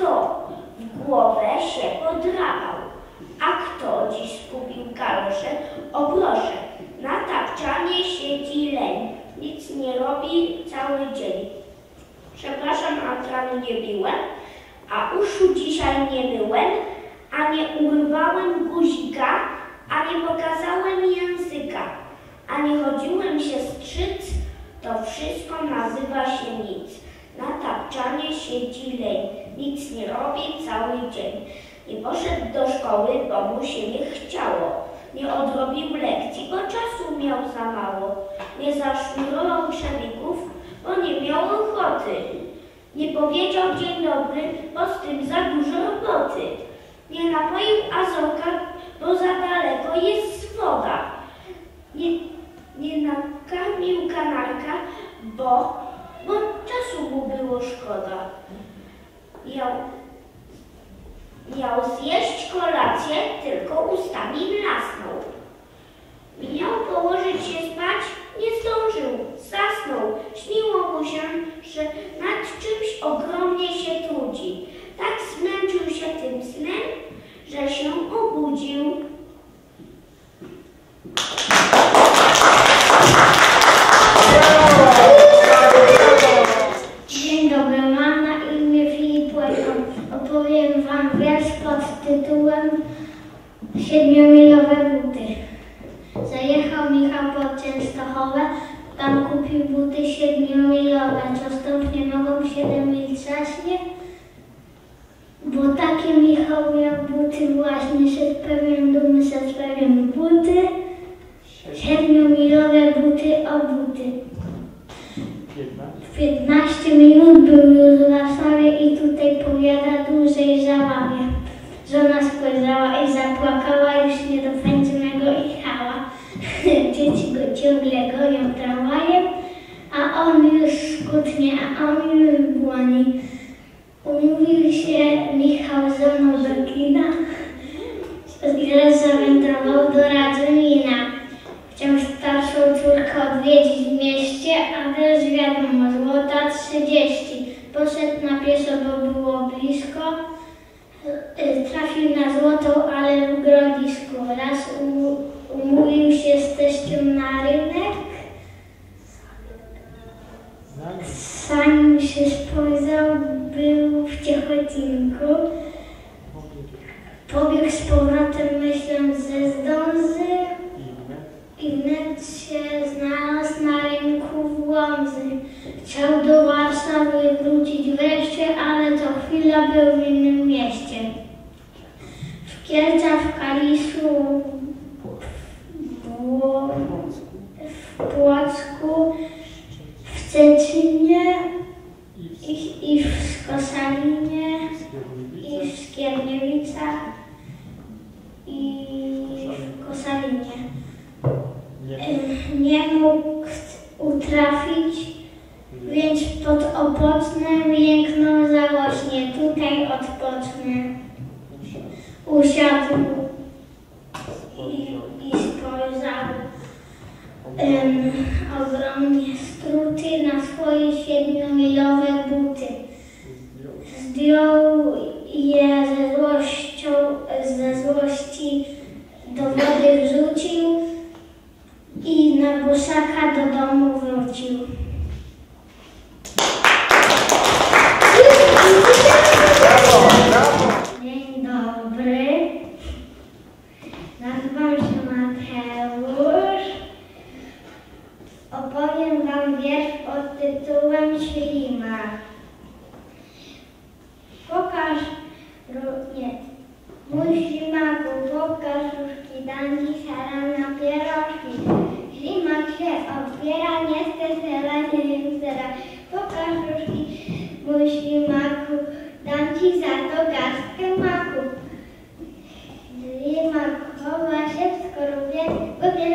kto w głowę się podrapał? A kto dziś skupił kalosze? O proszę, na tapczanie siedzi leń, nic nie robi cały dzień. Przepraszam, a tranu nie biłem, a uszu dzisiaj nie myłem, a nie urwałem guzika, a nie pokazałem języka, a nie chodziłem się strzyc, to wszystko nazywa się nic. Na tapczanie siedzi leń, nic nie robi cały dzień. Nie poszedł do szkoły, bo mu się nie chciało. Nie odrobił lekcji, bo czasu miał za mało. Nie zasznurował przebiegów, bo nie miał ochoty. Nie powiedział dzień dobry, bo z tym za dużo roboty. Nie napoił azorka, bo za daleko jest woda. Nie, nie nakarmił kanarka, bo, bo czasu mu było szkoda. Miał, miał zjeść kolację, tylko ustami mlasnął. Miał położyć się spać, nie zdążył, zasnął. Śniło mu się, że nad czymś ogromnie się trudzi. Tak zmęczył się tym snem, że się obudził. Dzień dobry, mam na imię Filip Łajko. Opowiem Wam wiersz pod tytułem Siedmiomilowe buty. Zajechał Michał pod Częstochowę, tam kupił buty siedmiomilowe, co stopnie nogą siedem mil trzaśnie. Bo takie Michał miał buty właśnie, szedł pewien dumy, szedł pewien buty. Siedmiomilowe buty o buty. W 15 minut był już w Warszawie i tutaj powiada dłużej żałabie. Żona spojrzała i zapłakała, już nie do pędzonego jechała. Dzieci go ciągle goją tramwajem, a on już skutnie, a on już błoni. Umówił się Michał ze mną do kina, ile zawędrował do Radzymina. Chciał starszą córkę odwiedzić w mieście, a też wiadomo, złota 30. Poszedł na pieszo, bo było blisko. Y, Trafił na złotą, ale w grodzisku. Raz u- umówił się z teściem na rynek. Zanim się spojrzał, Ciechocinku. Pobiegł z powrotem, myśląc, że zdąży. I wnet się znalazł na rynku w Łomży. Chciał do Warszawy wrócić wreszcie, ale co chwila był w innym mieście. W Kielcach, w Kaliszu, w, w Płocku, w i, Skosalinie i w Skierniewicach i w Kosalinie. Ym, nie mógł utrafić, więc pod Opocnem jęknął żałośnie. Tutaj odpocznę. Usiadł i, i spojrzał ym, ogromnie struty na swoje siedmiomilowe buty. Zdjął je ze złością, ze złości do wody wrzucił i na bosaka do domu wrócił.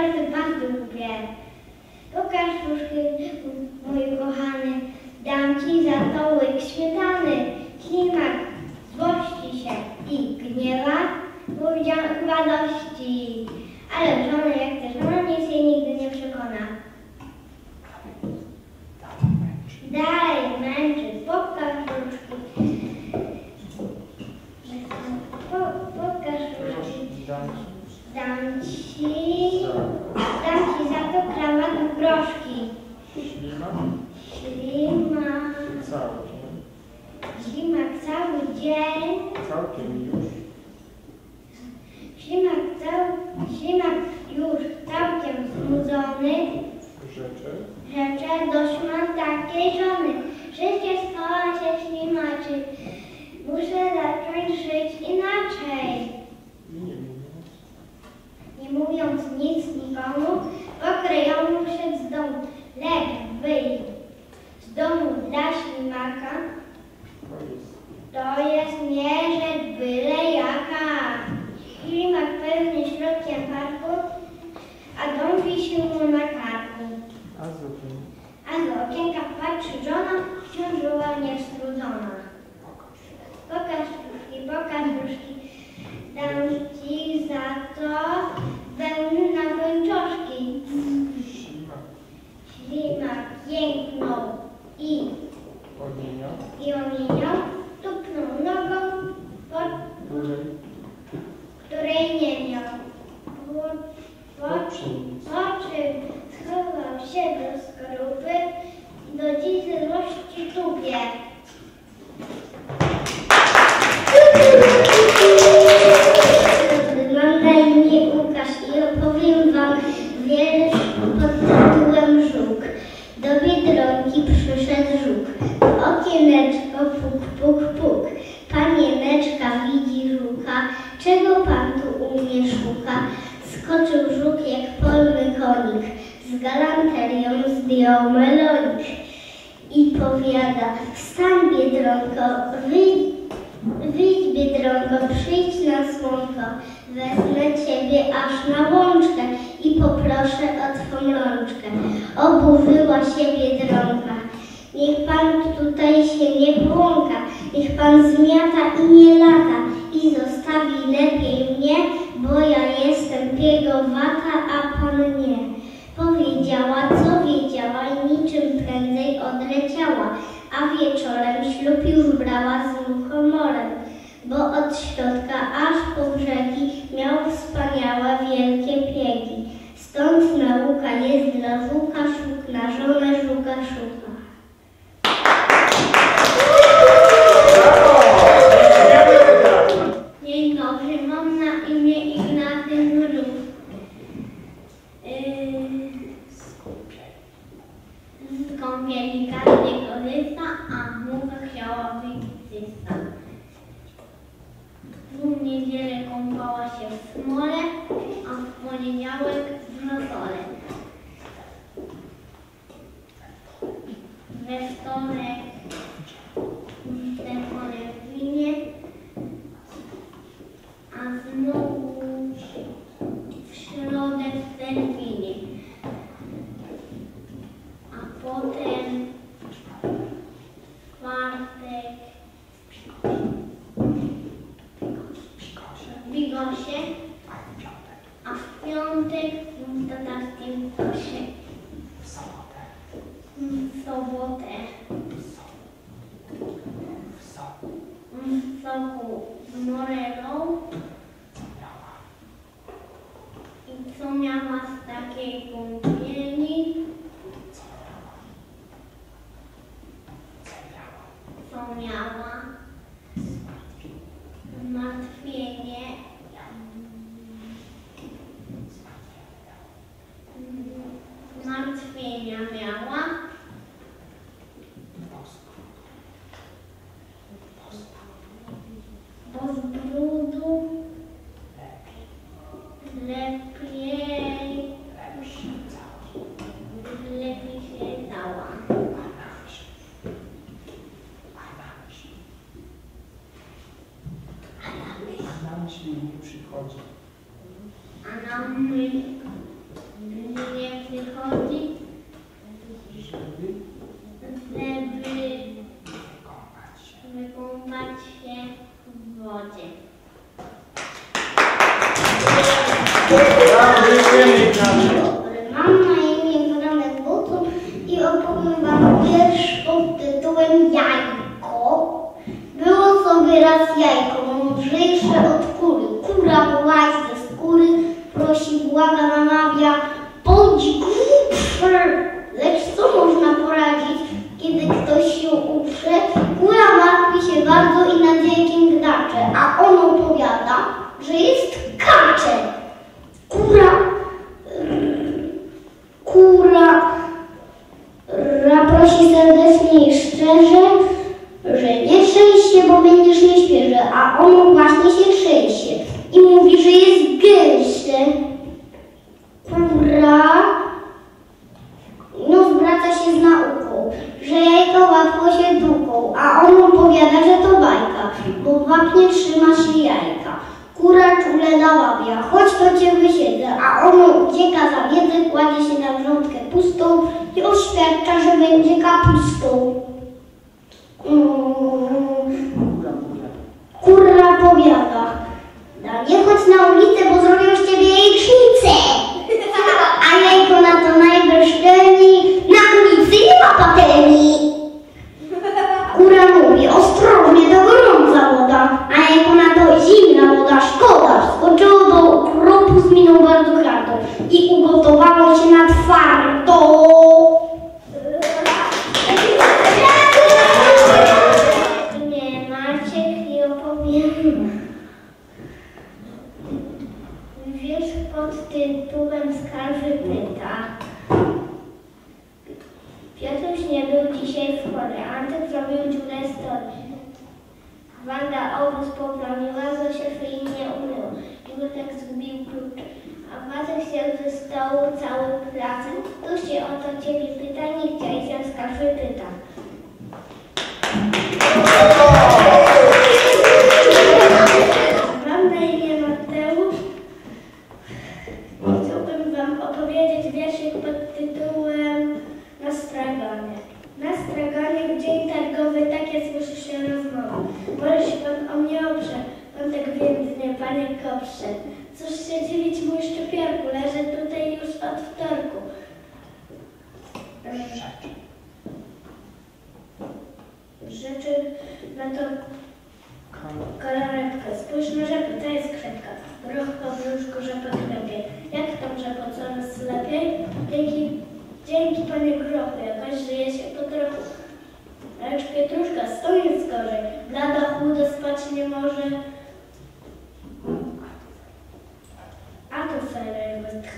naprawdę bardzo lubię. Pokaż puszki, mój kochany, dam ci za to śmietany. Ślimak złości się i gniewa, powiedział radości, ale żony jak do dziś złości. ja jestem piegowata, a pan nie. Powiedziała, co wiedziała i niczym prędzej odleciała, a wieczorem ślub już brała z muchomorem, bo od środka aż po brzegi miał wspaniałe wielkie piegi. Stąd nauka jest dla żuka szuk, na żonę żuka szuk. and Lana Nabia, Bonji Grouper. ciebie pytanie, gdzie i Związka pyta.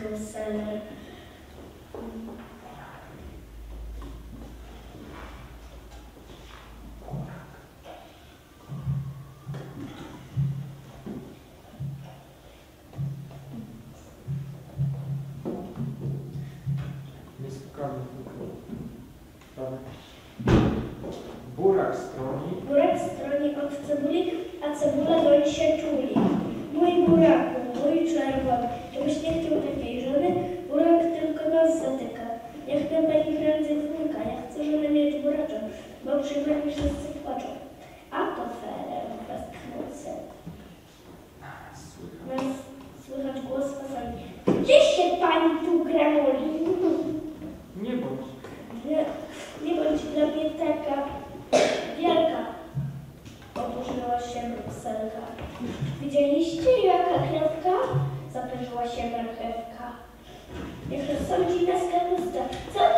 Christ. otworzyła się marchewka. I rozsądzi nas kanusta. Co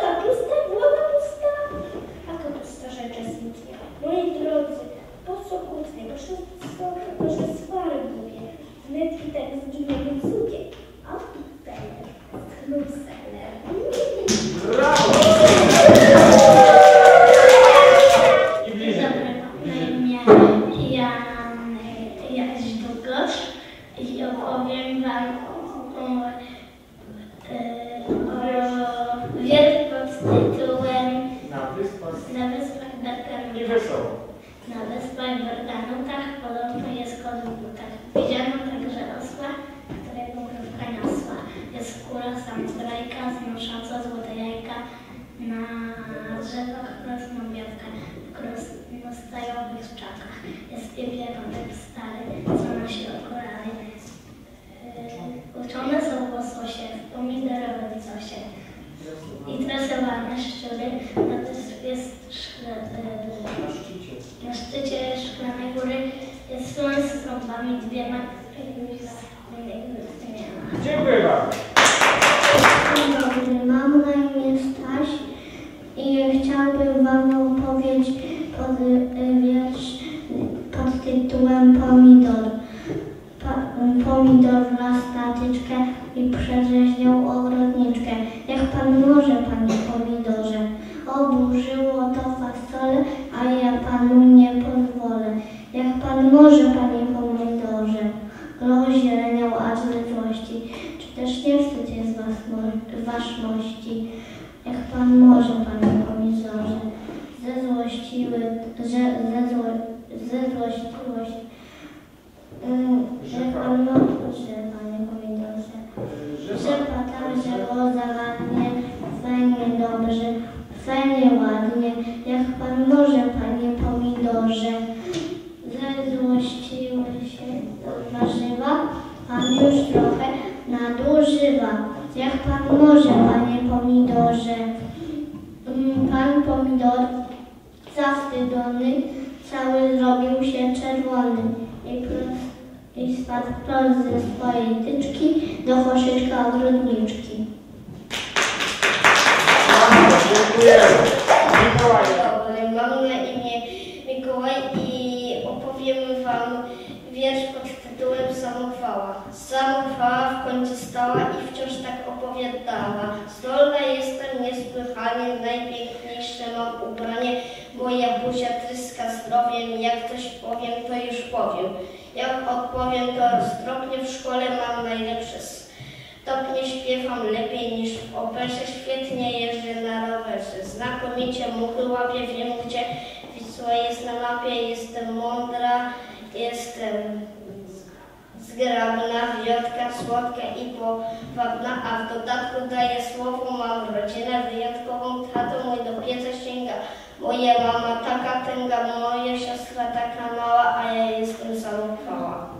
rozzieleniał aż ze złości. Czy też nie wstyd jest was, mo- waszmości? Jak Pan może, Panie Pomidorze, ze złościły, że, ze, zło, ze złośliwość, mm, że Pan może, Panie Pomidorze, Że patam, że go załadnie, fajnie dobrze, fajnie ładnie, jak Pan może, Panie Pomidorze. Zezłościły się do warzywa, Pan już trochę nadużywa. Jak Pan może, Panie Pomidorze. Mm, Pan Pomidor, zawstydzony, cały zrobił się czerwony i, prost, i spadł wprost ze swojej tyczki do koszyczka ogrodniczki. Dziękujemy. Mikołaj. Mam na imię Mikołaj i opowiem Wam wiersz pod tytułem Samochwała. Samochwała w końcu stała i wciąż tak opowiadała. Zdolna jestem niesłychanie, najpiękniejsze mam ubranie. Moja buzia tryska zdrowiem, jak coś powiem, to już powiem. Jak odpowiem, to roztropnie w szkole mam najlepsze Stopnie śpiewam lepiej niż w operze, świetnie jeżdżę na rowerze. Znakomicie muchy łapię, wiem gdzie Wisła jest na mapie, jestem mądra, jestem zgrabna, wiotka, słodka i powabna, a w dodatku daję słowo, mam rodzinę wyjątkową, tato mój do pieca sięga. Moja mama taka tęga, moja siostra taka mała, a ja jestem samochwała.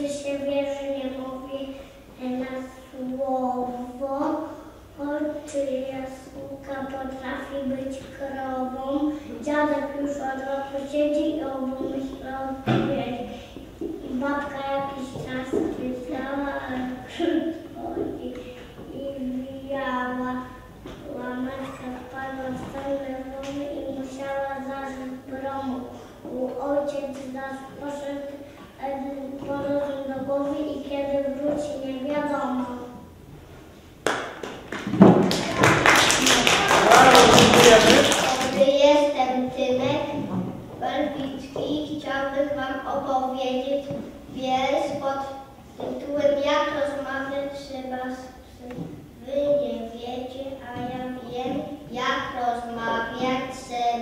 Czy się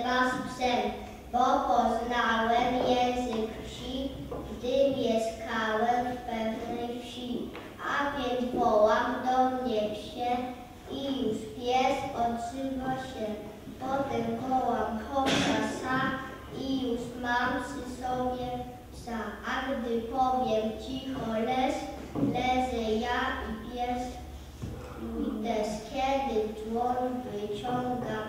nas psem, bo poznałem język wsi, gdy mieszkałem w pewnej wsi. A więc wołam do mnie psie i już pies odzywa się. Potem wołam chowca psa i już mam przy sobie psa. A gdy powiem cicho leż, lezę ja i pies. Des kiedy dłoń wyciągam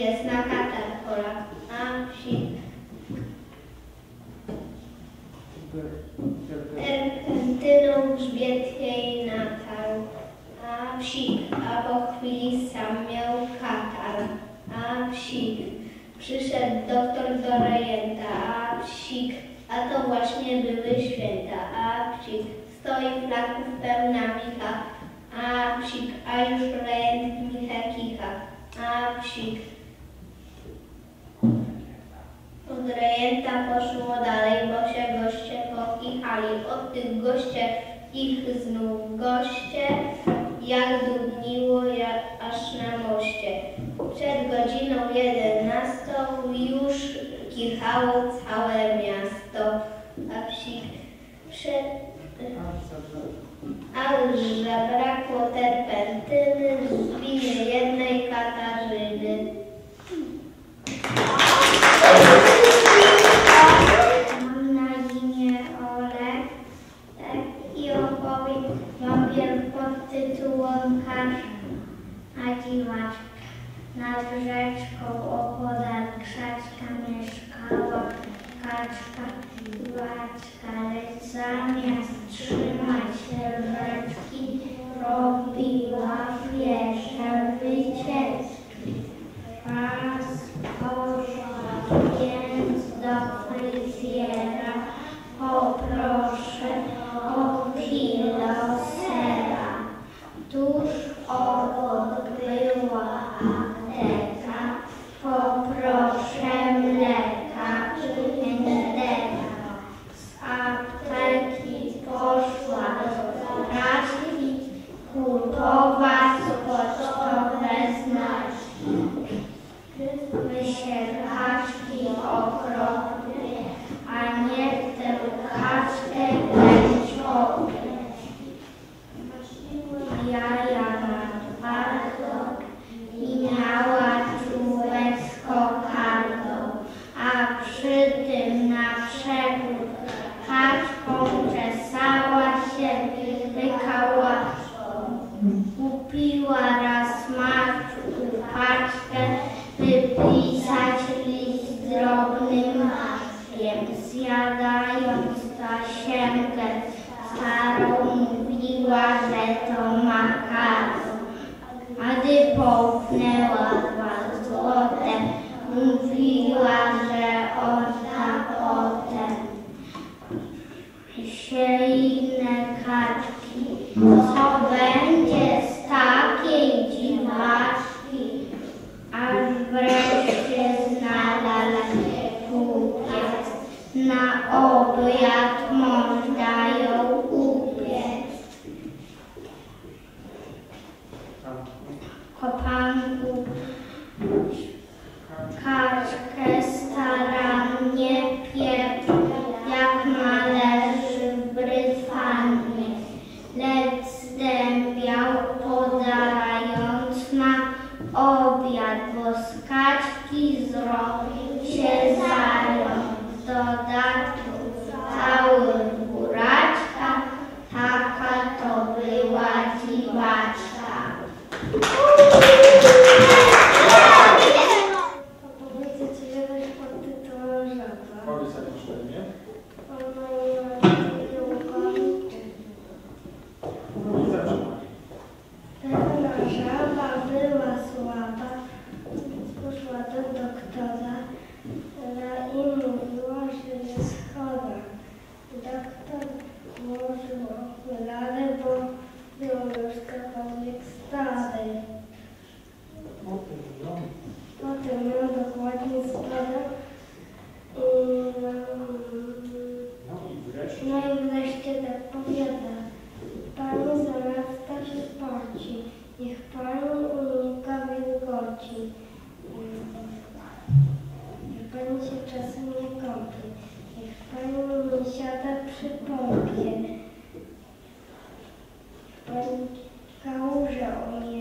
jest na katar pola na wsi. Erpentyną grzbiet jej natarł. A psik, a po chwili sam miał katar. A psik. Przyszedł doktor do rejenta. A psik, a to właśnie były święta. A psik. Stoi flaków pełna micha. A psik, a już tych goście, ich znów goście, jak dudniło jak aż na moście. Przed godziną jedenastą już kichało całe miasto, a psich przed... A zabrakło terpentyny, pani nie siada przy pompie. Pani kałuża umie.